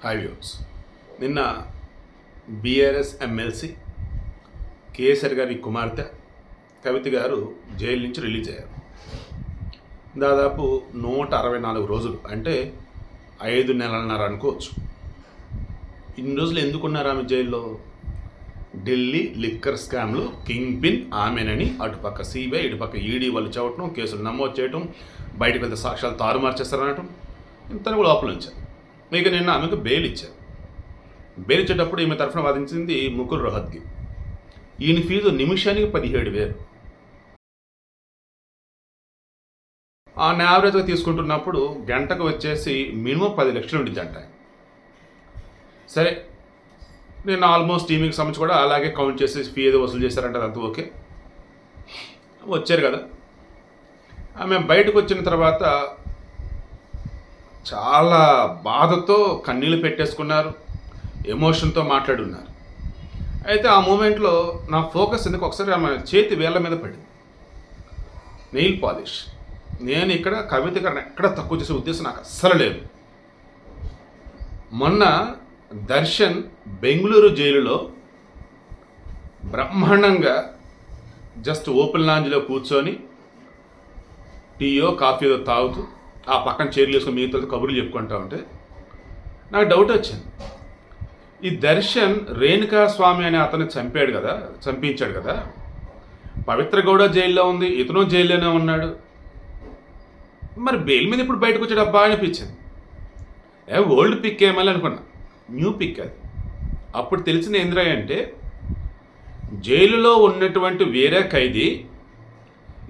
Hi views నిన్న BRS MLC kesar గారి కుమార్తె కవిత గారు జైలు నుంచి రిలీజ్ అయ్యారు. దాదాపు నూట అరవై నాలుగు రోజులు అంటే ఐదు నెలలన్నర అనుకోవచ్చు. ఇన్ని రోజులు ఎందుకున్నారు ఆమె జైల్లో? ఢిల్లీ లిక్కర్ స్కామ్లు కింగ్ పిన్ ఆమెనని అటుపక్క సిబిఐ ఇటుపక్క ఈడీ వాళ్ళు చవటం కేసులు నమోదు చేయటం బయటకు వెళ్తే సాక్ష్యాలు తారుమారు చేస్తారనటం ఇంతని కూడా లోపల ఉంచారు మీకు నిన్న ఆమెకు బెయిల్ ఇచ్చారు. బెయిల్ ఇచ్చేటప్పుడు ఈమె తరఫున వాదించింది ముకుల్ రోహత్గి ఈయన ఫీజు నిమిషానికి పదిహేడు వేలు. ఆ యావరేజ్గా తీసుకుంటున్నప్పుడు గంటకు వచ్చేసి మినిమం పది లక్షలు ఉండిద్ది అంట సరే నేను ఆల్మోస్ట్ టీమింగ్ సంబంధించి కూడా అలాగే కౌంట్ చేసి ఫీ ఏదో వసూలు చేశారంటే అదంతా ఓకే. వచ్చారు కదా. ఆమె బయటకు వచ్చిన తర్వాత చాలా బాధతో కన్నీళ్ళు పెట్టేసుకున్నారు ఎమోషన్తో మాట్లాడున్నారు. అయితే ఆ మూమెంట్లో నా ఫోకస్ ఎందుకు ఒకసారి ఆమె చేతి వేళ్ళ మీద పడింది. నెయిల్ పాలిష్ నేను ఇక్కడ కవిత గారిని ఎక్కడ తక్కువ చేసే ఉద్దేశం నాకు అస్సలు లేదు. మొన్న దర్శన్ బెంగళూరు జైలులో బ్రహ్మాండంగా జస్ట్ ఓపెన్ లాంజ్లో కూర్చొని టీయో కాఫీయో తాగుతూ ఆ పక్కన చైర్లు వేసుకుని మిగతా కబుర్లు చెప్పుకుంటా ఉంటే నాకు డౌట్ వచ్చింది. ఈ దర్శన్ రేణుకా స్వామి అనే అతను చంపాడు కదా చంపించాడు కదా. పవిత్ర గౌడ జైల్లో ఉంది ఇతను జైల్లోనే ఉన్నాడు. మరి బెయిల్ మీద ఇప్పుడు బయటకు వచ్చాడు అబ్బా అనిపించింది. ఏ ఓల్డ్ పిక్ ఏమని అనుకున్నా. న్యూ పిక్ అది. అప్పుడు తెలిసిన ఏంద్రయ్య అంటే జైలులో ఉన్నటువంటి వేరే ఖైదీ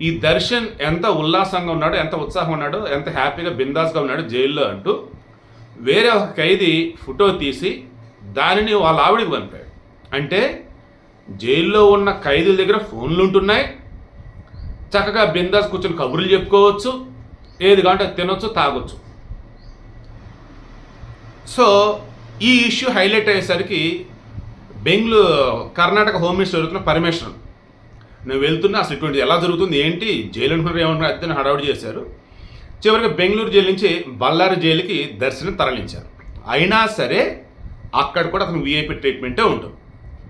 ఈ దర్శన్ ఎంత ఉల్లాసంగా ఉన్నాడో ఎంత ఉత్సాహం ఉన్నాడో ఎంత హ్యాపీగా బిందాస్గా ఉన్నాడో జైల్లో అంటూ వేరే ఒక ఖైదీ ఫోటో తీసి దానిని వాళ్ళ ఆవిడికి పంపాడు. అంటే జైల్లో ఉన్న ఖైదీల దగ్గర ఫోన్లు ఉంటున్నాయి. చక్కగా బిందాస్ కూర్చొని కబుర్లు చెప్పుకోవచ్చు. ఏది కాంటే అది తినొచ్చు తాగొచ్చు. సో ఈ ఇష్యూ హైలైట్ అయ్యేసరికి బెంగళూరు కర్ణాటక హోమ్ మినిస్టర్ జరుగుతున్న పరమేశ్వరన్ నేను వెళ్తున్నా అసలు ఇటువంటి ఎలా జరుగుతుంది ఏంటి? జైలు అనుకున్నారు ఏమన్నా అద్దెని హడావుడి చేశారు. చివరికి బెంగళూరు జైలు నుంచి బళ్ళారి జైలుకి దర్శనం తరలించారు. అయినా సరే అక్కడ కూడా అతను విఐపి ట్రీట్మెంటే ఉంటుంది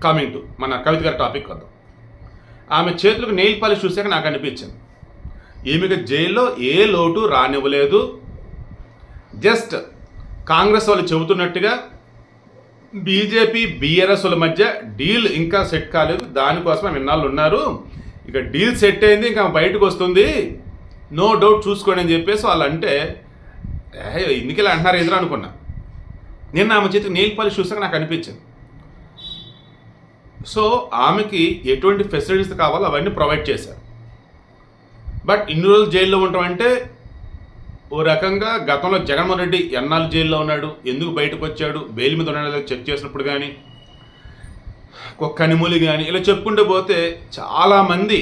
కమింగ్ టు మన కవిత గారి టాపిక్ వద్దాం. ఆమె చేతులకు నెయిల్ పాలిష్ చూశాక నాకు అనిపించింది. ఈమెకి జైల్లో ఏ లోటు రానివ్వలేదు. జస్ట్ కాంగ్రెస్ వాళ్ళు చెబుతున్నట్టుగా బీజేపీ బీఆర్ఎస్ల మధ్య డీల్ ఇంకా సెట్ కాలేదు. దానికోసం విన్నాళ్ళు ఉన్నారు. ఇక డీల్ సెట్ అయింది ఇంకా బయటకు వస్తుంది. నో డౌట్ చూసుకోండి అని చెప్పేసి వాళ్ళు అంటే ఎందుకు ఇలా అంటున్నారు ఎదురు అనుకున్నా. నిన్న ఆమె చేతికి నెయిల్ పాలిష్ చూసాక నాకు అనిపించింది. సో ఆమెకి ఎటువంటి ఫెసిలిటీస్ కావాలో అవన్నీ ప్రొవైడ్ చేశారు. బట్ ఇన్ని రోజులు జైల్లో ఉంటామంటే ఓ రకంగా గతంలో జగన్మోహన్ రెడ్డి ఎన్నాళ్ళు జైల్లో ఉన్నాడు? ఎందుకు బయటకు వచ్చాడు? బెయిల్ మీద ఉన్నాడు చెక్ చేసినప్పుడు కానీ ఒక కనిమూలి కానీ ఇలా చెప్పుకుంటూ పోతే చాలామంది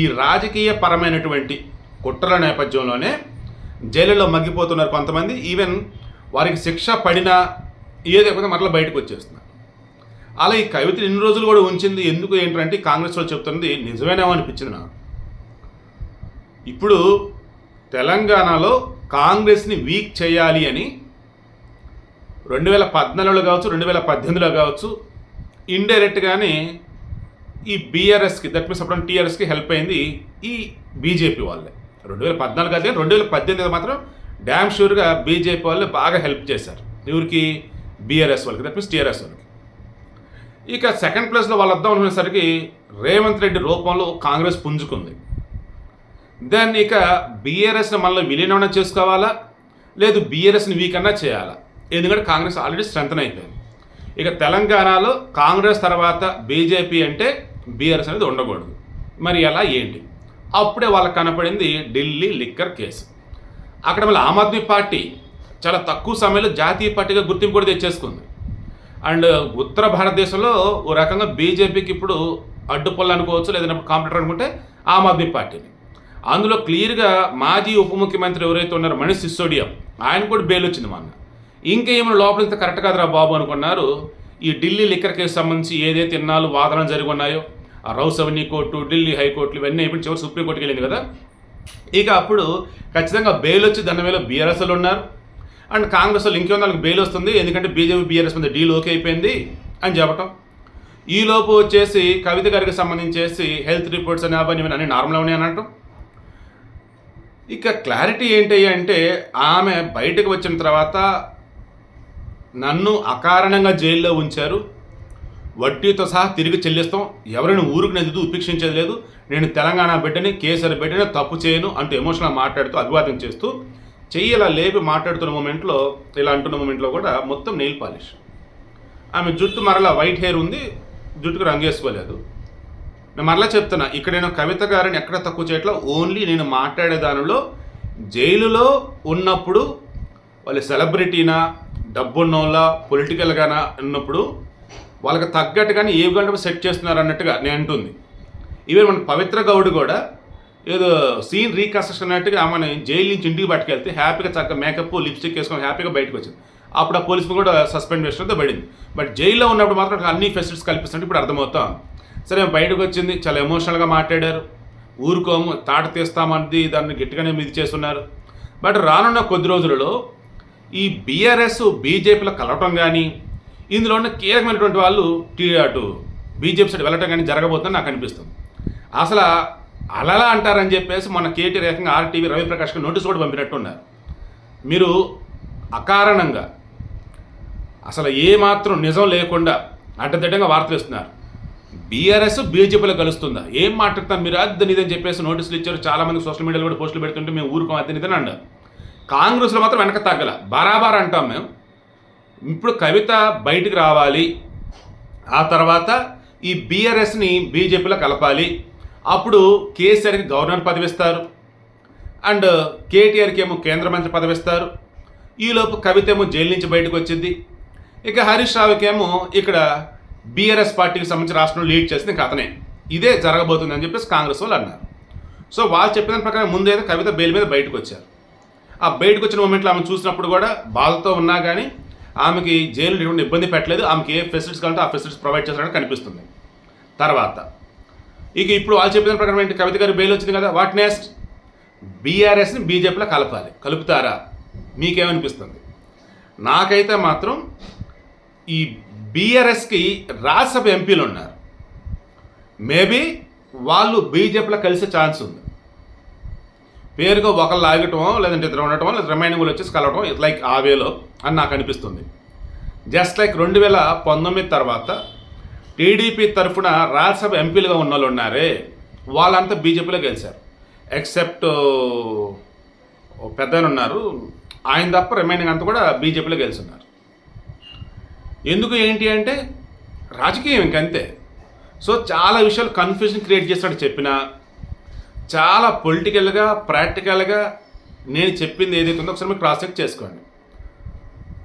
ఈ రాజకీయ పరమైనటువంటి కుట్రల నేపథ్యంలోనే జైలులో మగ్గిపోతున్నారు కొంతమంది. ఈవెన్ వారికి శిక్ష పడినా ఏదైపోతే మరలా బయటకు వచ్చేస్తున్నారు. అలా ఈ కవిత ఇన్ని రోజులు కూడా ఉంచింది ఎందుకు ఏంటంటే కాంగ్రెస్ వాళ్ళు చెప్తుంది నిజమేనేమో అనిపించింది నాకు. ఇప్పుడు తెలంగాణలో కాంగ్రెస్ని వీక్ చేయాలి అని రెండు వేల పద్నాలుగులో కావచ్చు రెండు వేల పద్దెనిమిదిలో కావచ్చు ఇండైరెక్ట్గానే ఈ బీఆర్ఎస్కి దట్ మీన్స్ అప్పుడు టీఆర్ఎస్కి హెల్ప్ అయింది ఈ బీజేపీ వాళ్ళే. రెండు వేల పద్నాలుగు కాదు రెండు వేల పద్దెనిమిది మాత్రం డ్యామ్ షూర్గా బీజేపీ వాళ్ళు బాగా హెల్ప్ చేశారు. ఎవరికి బీఆర్ఎస్ వాళ్ళకి దట్ మీన్స్ టీఆర్ఎస్ వాళ్ళకి. ఇక సెకండ్ ప్లేస్లో వాళ్ళు వద్దాం అనుకునేసరికి రేవంత్ రెడ్డి రూపంలో కాంగ్రెస్ పుంజుకుంది. దెన్ ఇక బీఆర్ఎస్ని మళ్ళీ విలీనం చేసుకోవాలా? లేదు బీఆర్ఎస్ని వీకన్నా చేయాలా? ఎందుకంటే కాంగ్రెస్ ఆల్రెడీ స్ట్రెంగ్ అయిపోయింది. ఇక తెలంగాణలో కాంగ్రెస్ తర్వాత బీజేపీ అంటే బీఆర్ఎస్ అనేది ఉండకూడదు. మరి ఎలా ఏంటి? అప్పుడే వాళ్ళకి కనపడింది ఢిల్లీ లిక్కర్ కేసు. అక్కడ మళ్ళీ ఆమ్ ఆద్మీ పార్టీ చాలా తక్కువ సమయంలో జాతీయ పార్టీగా గుర్తింపు కూడా తెచ్చేసుకుంది. అండ్ ఉత్తర భారతదేశంలో ఓ రకంగా బీజేపీకి ఇప్పుడు అడ్డుపల్లు అనుకోవచ్చు లేదంటే కాంపిటేటర్ అనుకుంటే ఆమ్ ఆద్మీ పార్టీని. అందులో క్లియర్గా మాజీ ఉప ముఖ్యమంత్రి ఎవరైతే ఉన్నారో మణి సిసోడియం ఆయన కూడా బెయిల్ వచ్చింది మొన్న. ఇంకా ఏమైనా లోపల ఇంత కరెక్ట్ కాదురా బాబు అనుకున్నారు? ఈ ఢిల్లీ లిక్కర్ కేసు సంబంధించి ఏదైతే ఇన్నాళ్ళు వాదనలు జరిగి ఉన్నాయో? ఆ రౌస్ అవన్నీ కోర్టు ఢిల్లీ హైకోర్టులు ఇవన్నీ అయిపోయి చివరి సుప్రీంకోర్టుకి వెళ్ళింది కదా? ఇక అప్పుడు ఖచ్చితంగా బెయిల్ వచ్చి దాని మీద బీఆర్ఎస్లు ఉన్నారు. అండ్ కాంగ్రెస్ వాళ్ళు ఇంకేమో వాళ్ళకి బెయిల్ వస్తుంది? ఎందుకంటే బీజేపీ బీఆర్ఎస్ మీద డీల్ ఓకే అయిపోయింది అని చెప్పటం. ఈలోపు వచ్చేసి కవిత గారికి సంబంధించేసి హెల్త్ రిపోర్ట్స్ అని అవన్నీ అన్ని నార్మల్ ఉన్నాయి అని ఇక క్లారిటీ ఏంటి అంటే ఆమె బయటకు వచ్చిన తర్వాత నన్ను అకారణంగా జైల్లో ఉంచారు. వడ్డీతో సహా తిరిగి చెల్లిస్తాం. ఎవరిని ఊరికి నదిదు ఉపేక్షించేది లేదు. నేను తెలంగాణ బిడ్డని కేసీఆర్ బిడ్డని తప్పు చేయను అంటూ ఎమోషనల్ మాట్లాడుతూ అభివాదం చేస్తూ చెయ్యి ఇలా లేపి మాట్లాడుతున్న మూమెంట్లో ఇలా అంటున్న మూమెంట్లో కూడా మొత్తం నెయిల్ పాలిష్ ఆమె జుట్టు మరలా వైట్ హెయిర్ ఉంది. జుట్టుకు రంగేసుకోలేదు నేను మరలా చెప్తున్నా ఇక్కడ నేను కవిత గారిని ఎక్కడ తక్కువ చేయట్లా ఓన్లీ నేను మాట్లాడే దానిలో జైలులో ఉన్నప్పుడు వాళ్ళు సెలబ్రిటీనా డబ్బున్నోళ్ళ పొలిటికల్గానా ఉన్నప్పుడు వాళ్ళకి తగ్గట్టుగానే ఏ గంట సెట్ చేస్తున్నారు అన్నట్టుగా నేను అంటుంది. ఈవెన్ మన పవిత్ర గౌడ్ కూడా ఏదో సీన్ రీకన్స్ట్రక్షన్ అన్నట్టుగా ఆమెను జైలు నుంచి ఇంటికి పట్టుకెళ్తే హ్యాపీగా చక్కగా మేకప్ లిప్స్టిక్ వేసుకొని హ్యాపీగా బయటకు వచ్చింది. అప్పుడు ఆ పోలీసులు కూడా సస్పెండ్ చేసినట్టు పడింది. బట్ జైల్లో ఉన్నప్పుడు మాత్రం అన్ని ఫెసిలిటీస్ కల్పిస్తున్నట్టు ఇప్పుడు అర్థమవుతాం సరే బయటకు వచ్చింది చాలా ఎమోషనల్గా మాట్లాడారు. ఊరుకోము తాట తీస్తామన్నది దాన్ని గట్టిగానే ఇది చేస్తున్నారు. బట్ రానున్న కొద్ది రోజులలో ఈ బీఆర్ఎస్ బీజేపీలో కలవటం కానీ ఇందులో ఉన్న కీలకమైనటువంటి వాళ్ళు టీ అటు బీజేపీ సైడ్ వెళ్ళటం కానీ జరగబోతుందని నాకు అనిపిస్తుంది. అసలు అలలా అంటారని చెప్పేసి మొన్న కేటీ రేఖంగా ఆర్టీవీ రవిప్రకాష్కి నోటీస్ కూడా పంపినట్టున్నారు. మీరు అకారణంగా అసలు ఏమాత్రం నిజం లేకుండా అడ్డదిడ్డంగా వార్తలు ఇస్తున్నారు. బీఆర్ఎస్ బీజేపీలో కలుస్తుందా? ఏం మాట్లాడతాం మీరు? అద్దెని ఇదని చెప్పేసి నోటీసులు ఇచ్చారు. చాలా మంది సోషల్ మీడియాలో కూడా పోస్టులు పెడుతుంటే మేము ఊరుకోం అద్దెని ఇదని అన్నారు కాంగ్రెస్లో మాత్రం వెనక తగ్గల. బరాబర్ అంటాం మేము. ఇప్పుడు కవిత బయటికి రావాలి. ఆ తర్వాత ఈ బీఆర్ఎస్ని బీజేపీలో కలపాలి. అప్పుడు కేసీఆర్కి గవర్నర్ పదవిస్తారు. అండ్ కేటీఆర్కి ఏమో కేంద్ర మంత్రి పదవిస్తారు. ఈలోపు కవిత ఏమో జైలు నుంచి బయటకు వచ్చింది. ఇక హరీష్ రావుకేమో ఇక్కడ బీఆర్ఎస్ పార్టీకి సంబంధించి రాష్ట్రంలో లీడ్ చేసింది ఇంకా అతనే. ఇదే జరగబోతుంది అని చెప్పేసి కాంగ్రెస్ వాళ్ళు అన్నారు. సో వాళ్ళు చెప్పిన ప్రకారం ముందైతే కవిత బెయిల్ మీద బయటకు వచ్చారు. ఆ బయటకు వచ్చిన మూమెంట్లో ఆమె చూసినప్పుడు కూడా బాధతో ఉన్నా కానీ ఆమెకి జైలు ఎటువంటి ఇబ్బంది పెట్టలేదు. ఆమెకి ఏ ఫెసిలిటీస్ కావాలంటే ఆ ఫెసిలిటీస్ ప్రొవైడ్ చేస్తారని కనిపిస్తుంది. తర్వాత ఇక ఇప్పుడు వాళ్ళు చెప్పిన ప్రకారం ఏంటి? కవిత గారి బెయిల్ వచ్చింది కదా. వాట్ నెక్స్ట్ బీఆర్ఎస్ని బీజేపీలో కలపాలి. కలుపుతారా? మీకేమనిపిస్తుంది? నాకైతే మాత్రం ఈ బీఆర్ఎస్కి రాజ్యసభ ఎంపీలు ఉన్నారు మేబీ వాళ్ళు బీజేపీలో కలిసే ఛాన్స్ ఉంది. పేరుగా ఒకళ్ళు లాగటమో లేదంటే ఇద్దరు ఉండటమో లేదా రిమైనింగ్ వచ్చేసి కలవటం లైక్ ఆ వేలో అని నాకు అనిపిస్తుంది. జస్ట్ లైక్ రెండు వేల పంతొమ్మిది తర్వాత టీడీపీ తరఫున రాజ్యసభ ఎంపీలుగా ఉన్న వాళ్ళు ఉన్నారే వాళ్ళంతా బీజేపీలో గెలిచారు. ఎక్సెప్ట్ పెద్ద ఉన్నారు. ఆయన తప్ప రిమైనింగ్ అంతా కూడా బీజేపీలో గెలుచున్నారు ఎందుకు ఏంటి అంటే రాజకీయం ఇంకంతే. సో చాలా విషయాలు కన్ఫ్యూజన్ క్రియేట్ చేస్తాడు చెప్పినా. చాలా పొలిటికల్గా ప్రాక్టికల్గా నేను చెప్పింది ఏదైతే ఉందో ఒకసారి మీరు క్రాస్ చెక్ చేసుకోండి.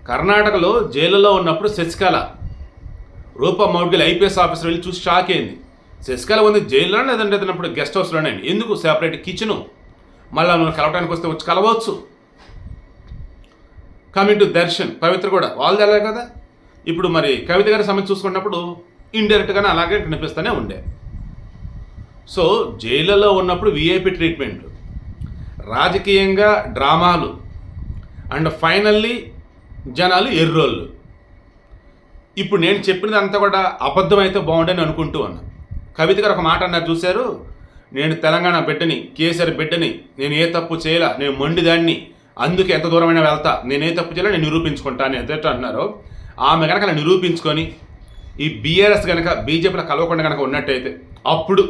కర్ణాటకలో జైలులో ఉన్నప్పుడు శశికళ రూప మౌడ్గిల్ ఐపీఎస్ ఆఫీసర్ వెళ్ళి చూసి షాక్ అయింది. శశికళ ఉంది జైల్లో లేదంటే అప్పుడు గెస్ట్ హౌస్లోనే ఎందుకు సెపరేట్ కిచెను మళ్ళీ మనం కలవడానికి వస్తే వచ్చి కలవచ్చు. కమింగ్ టు దర్శన్ పవిత్ర కూడా వాళ్ళు తెలియదు కదా? ఇప్పుడు మరి కవిత గారి సమస్య చూసుకున్నప్పుడు ఇండైరెక్ట్గానే అలాగే కనిపిస్తూనే ఉండే. సో జైళ్ళలో ఉన్నప్పుడు విఐపి ట్రీట్మెంట్ రాజకీయంగా డ్రామాలు అండ్ ఫైనల్లీ జనాలు ఎర్రోళ్ళు. ఇప్పుడు నేను చెప్పినది అంతా కూడా అబద్ధమైతే బాగుండని అనుకుంటూ ఉన్నా. కవిత గారు ఒక మాట అన్నారు చూశారు? నేను తెలంగాణ బిడ్డని కేసీఆర్ బిడ్డని నేను ఏ తప్పు చేయలా నేను మొండిదాన్ని అందుకే ఎంత దూరమైనా వెళ్తా నేను ఏ తప్పు చేయాలో నేను నిరూపించుకుంటాను ఎదుట అన్నారో. ఆమె కనుక నిరూపించుకొని ఈ బీఆర్ఎస్ కనుక బీజేపీలో కలవకుండా కనుక ఉన్నట్టయితే అప్పుడు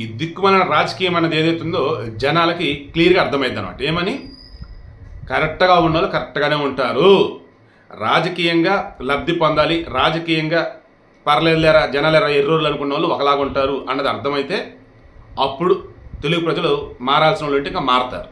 ఈ దిక్కుమన రాజకీయం అనేది ఏదైతే ఉందో జనాలకి క్లియర్గా అర్థమైంది అనమాట ఏమని? కరెక్ట్గా ఉన్న వాళ్ళు కరెక్ట్గానే ఉంటారు. రాజకీయంగా లబ్ధి పొందాలి రాజకీయంగా పర్లేదులేరా జనాలేరా ఎర్రోళ్ళు అనుకున్న వాళ్ళు ఒకలాగా ఉంటారు అన్నది అర్థమైతే అప్పుడు తెలుగు ప్రజలు మారాల్సిన వాళ్ళు అంటే ఇంకా మారతారు.